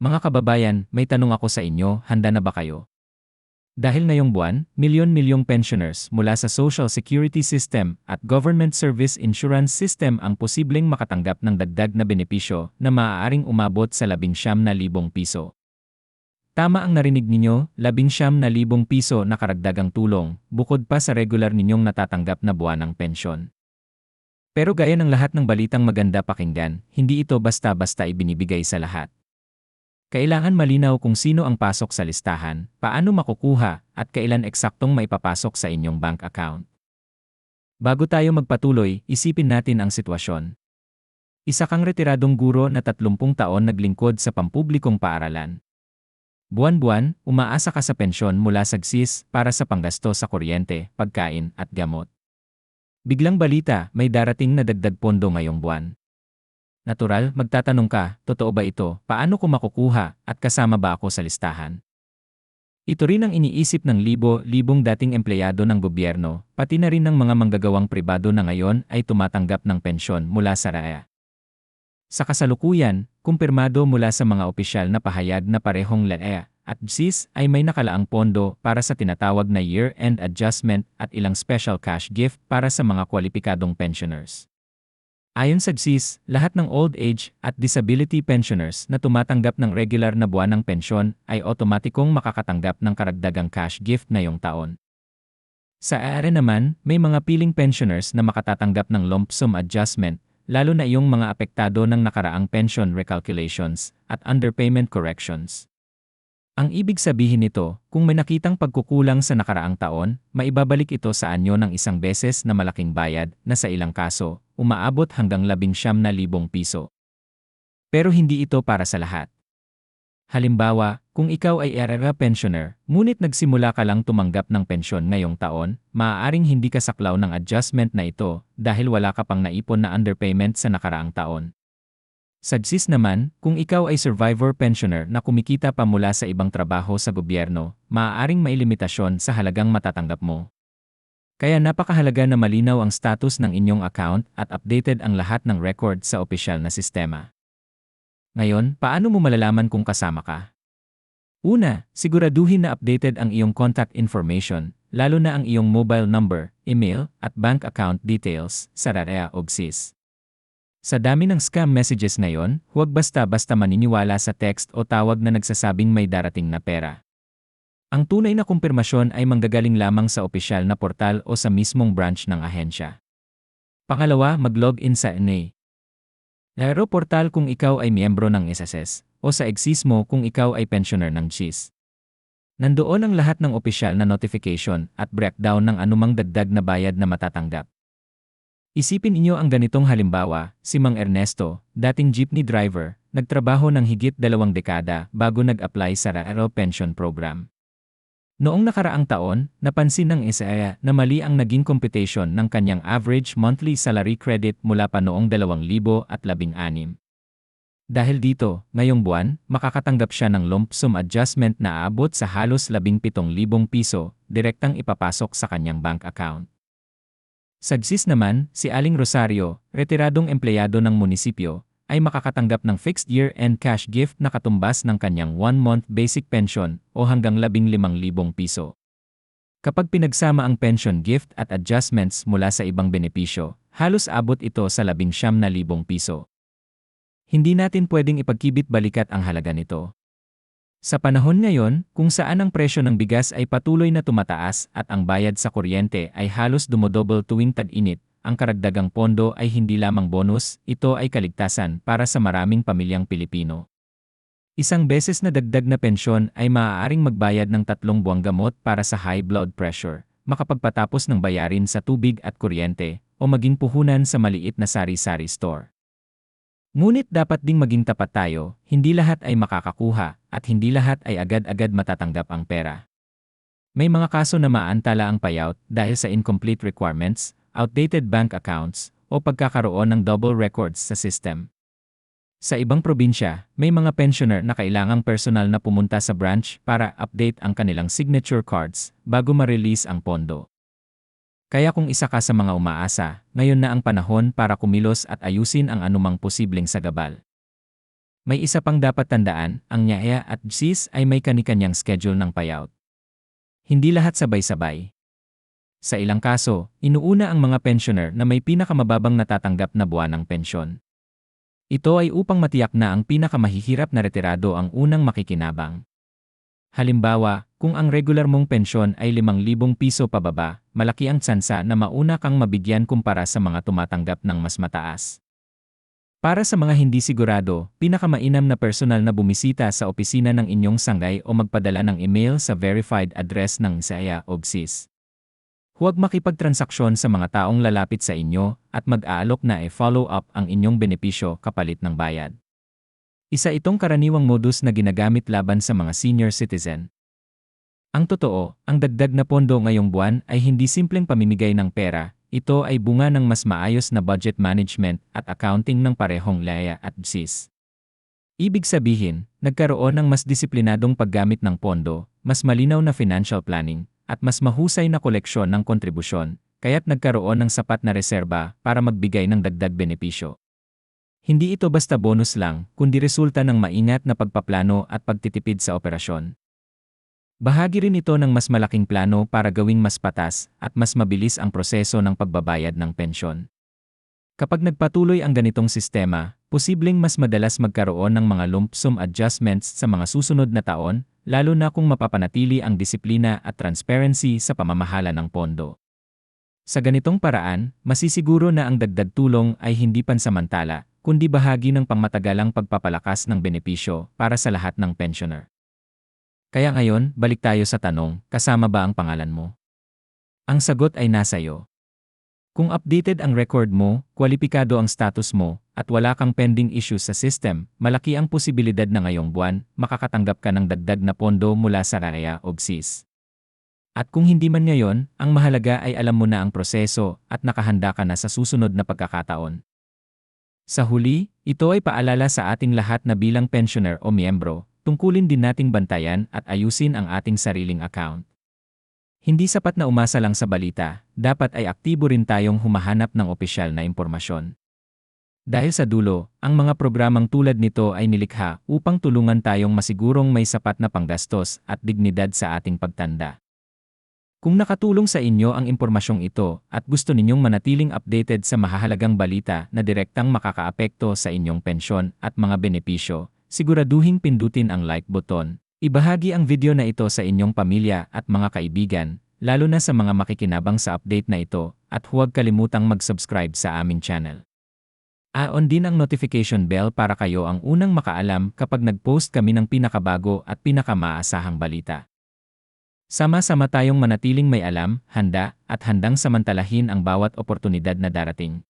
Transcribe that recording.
Mga kababayan, may tanong ako sa inyo, handa na ba kayo? Dahil ngayong buwan, milyon-milyong pensioners mula sa Social Security System at Government Service Insurance System ang posibleng makatanggap ng dagdag na benepisyo na maaaring umabot sa 19,000 piso. Tama ang narinig ninyo, 19,000 piso na karagdagang tulong, bukod pa sa regular ninyong natatanggap na buwanang pensyon. Pero gaya ng lahat ng balitang maganda pakinggan, hindi ito basta-basta ibinibigay sa lahat. Kailangan malinaw kung sino ang pasok sa listahan, paano makukuha, at kailan eksaktong maipapasok sa inyong bank account. Bago tayo magpatuloy, isipin natin ang sitwasyon. Isa kang retiradong guro na 30 taon naglingkod sa pampublikong paaralan. Buwan-buwan, umaasa ka sa pensyon mula sa GSIS para sa panggasto sa kuryente, pagkain, at gamot. Biglang balita, may darating na dagdag pondo ngayong buwan. Natural, magtatanong ka, totoo ba ito, paano ko makukuha, at kasama ba ako sa listahan? Ito rin ang iniisip ng libo-libong dating empleyado ng gobyerno, pati na rin ng mga manggagawang pribado na ngayon ay tumatanggap ng pensyon mula sa RAEA. Sa kasalukuyan, kumpirmado mula sa mga opisyal na pahayag na parehong LAEA at GSIS ay may nakalaang pondo para sa tinatawag na year-end adjustment at ilang special cash gift para sa mga kwalipikadong pensioners. Ayon sa GSIS, lahat ng old age at disability pensioners na tumatanggap ng regular na buwan ng pensyon ay otomatikong makakatanggap ng karagdagang cash gift ngayong taon. Sa ARE naman, may mga piling pensioners na makatatanggap ng lump sum adjustment, lalo na iyong mga apektado ng nakaraang pension recalculations at underpayment corrections. Ang ibig sabihin nito, kung may nakitang pagkukulang sa nakaraang taon, maibabalik ito sa anyo ng isang beses na malaking bayad na sa ilang kaso, umaabot hanggang 19,000 piso. Pero hindi ito para sa lahat. Halimbawa, kung ikaw ay ERA pensioner, ngunit nagsimula ka lang tumanggap ng pensyon ngayong taon, maaaring hindi ka saklaw ng adjustment na ito dahil wala ka pang naipon na underpayment sa nakaraang taon. Sagsis naman, kung ikaw ay survivor pensioner na kumikita pa mula sa ibang trabaho sa gobyerno, maaaring may limitasyon sa halagang matatanggap mo. Kaya napakahalaga na malinaw ang status ng inyong account at updated ang lahat ng record sa opisyal na sistema. Ngayon, paano mo malalaman kung kasama ka? Una, siguraduhin na updated ang iyong contact information, lalo na ang iyong mobile number, email, at bank account details sa RAREA o GSIS. Sa dami ng scam messages ngayon, huwag basta-basta maniniwala sa text o tawag na nagsasabing may darating na pera. Ang tunay na kumpirmasyon ay manggagaling lamang sa opisyal na portal o sa mismong branch ng ahensya. Pangalawa, mag-log in sa NA. Aero portal kung ikaw ay miyembro ng SSS o sa Exismo kung ikaw ay pensioner ng GIS. Nandoon ang lahat ng opisyal na notification at breakdown ng anumang dagdag na bayad na matatanggap. Isipin inyo ang ganitong halimbawa, si Mang Ernesto, dating jeepney driver, nagtrabaho ng higit dalawang dekada bago nag-apply sa Raaro Pension Program. Noong nakaraang taon, napansin ng ISAIA na mali ang naging computation ng kanyang average monthly salary credit mula pa noong 2016. Dahil dito, ngayong buwan, makakatanggap siya ng lump sum adjustment na aabot sa halos 17,000 piso, direktang ipapasok sa kanyang bank account. Sagsis naman, si Aling Rosario, retiradong empleyado ng munisipyo, ay makakatanggap ng fixed year-end cash gift na katumbas ng kanyang 1-month basic pension o hanggang 15,000 piso. Kapag pinagsama ang pension gift at adjustments mula sa ibang benepisyo, halos abot ito sa 19,000 piso. Hindi natin pwedeng ipagkibit balikat ang halaga nito. Sa panahon ngayon, kung saan ang presyo ng bigas ay patuloy na tumataas at ang bayad sa kuryente ay halos dumodouble tuwing tag-init, ang karagdagang pondo ay hindi lamang bonus, ito ay kaligtasan para sa maraming pamilyang Pilipino. Isang beses na dagdag na pensyon ay maaaring magbayad ng tatlong buwang gamot para sa high blood pressure, makapagpatapos ng bayarin sa tubig at kuryente, o maging puhunan sa maliit na sari-sari store. Ngunit dapat ding maging tapat tayo, hindi lahat ay makakakuha, at hindi lahat ay agad-agad matatanggap ang pera. May mga kaso na maantala ang payout dahil sa incomplete requirements, outdated bank accounts, o pagkakaroon ng double records sa system. Sa ibang probinsya, may mga pensioner na kailangang personal na pumunta sa branch para update ang kanilang signature cards bago ma-release ang pondo. Kaya kung isa ka sa mga umaasa, ngayon na ang panahon para kumilos at ayusin ang anumang posibleng sagabal. May isa pang dapat tandaan, ang NYAA at GSIS ay may kanikanyang schedule ng payout. Hindi lahat sabay-sabay. Sa ilang kaso, inuuna ang mga pensioner na may pinakamababang natatanggap na buwan ng pensyon. Ito ay upang matiyak na ang pinakamahihirap na retirado ang unang makikinabang. Halimbawa, kung ang regular mong pensyon ay 5,000 piso pababa, malaki ang tsansa na mauna kang mabigyan kumpara sa mga tumatanggap ng mas mataas. Para sa mga hindi sigurado, pinakamainam na personal na bumisita sa opisina ng inyong sangay o magpadala ng email sa verified address ng ISAYA o GSIS. Huwag makipagtransaksyon sa mga taong lalapit sa inyo at mag-aalok na e-follow up ang inyong benepisyo kapalit ng bayad. Isa itong karaniwang modus na ginagamit laban sa mga senior citizen. Ang totoo, ang dagdag na pondo ngayong buwan ay hindi simpleng pamimigay ng pera, ito ay bunga ng mas maayos na budget management at accounting ng parehong LAYA at GSIS. Ibig sabihin, nagkaroon ng mas disiplinadong paggamit ng pondo, mas malinaw na financial planning, at mas mahusay na koleksyon ng kontribusyon, kaya't nagkaroon ng sapat na reserba para magbigay ng dagdag benepisyo. Hindi ito basta bonus lang, kundi resulta ng maingat na pagpaplano at pagtitipid sa operasyon. Bahagi rin ito ng mas malaking plano para gawing mas patas at mas mabilis ang proseso ng pagbabayad ng pensyon. Kapag nagpatuloy ang ganitong sistema, posibleng mas madalas magkaroon ng mga lump sum adjustments sa mga susunod na taon, lalo na kung mapapanatili ang disiplina at transparency sa pamamahala ng pondo. Sa ganitong paraan, masisiguro na ang dagdag tulong ay hindi pansamantala, kundi bahagi ng pangmatagalang pagpapalakas ng benepisyo para sa lahat ng pensioner. Kaya ngayon, balik tayo sa tanong, kasama ba ang pangalan mo? Ang sagot ay nasa iyo. Kung updated ang record mo, kwalipikado ang status mo, at wala kang pending issues sa system, malaki ang posibilidad na ngayong buwan, makakatanggap ka ng dagdag na pondo mula sa RAEA o GSIS. At kung hindi man ngayon, ang mahalaga ay alam mo na ang proseso at nakahanda ka na sa susunod na pagkakataon. Sa huli, ito ay paalala sa ating lahat na bilang pensioner o miyembro, tungkulin din nating bantayan at ayusin ang ating sariling account. Hindi sapat na umasa lang sa balita, dapat ay aktibo rin tayong humahanap ng opisyal na impormasyon. Dahil sa dulo, ang mga programang tulad nito ay nilikha upang tulungan tayong masigurong may sapat na panggastos at dignidad sa ating pagtanda. Kung nakatulong sa inyo ang impormasyong ito at gusto ninyong manatiling updated sa mahahalagang balita na direktang makakaapekto sa inyong pensyon at mga benepisyo, siguraduhin pindutin ang like button. Ibahagi ang video na ito sa inyong pamilya at mga kaibigan, lalo na sa mga makikinabang sa update na ito, at huwag kalimutang mag-subscribe sa aming channel. Aon din ang notification bell para kayo ang unang makaalam kapag nag-post kami ng pinakabago at pinakamaasahang balita. Sama-sama tayong manatiling may alam, handa, at handang samantalahin ang bawat oportunidad na darating.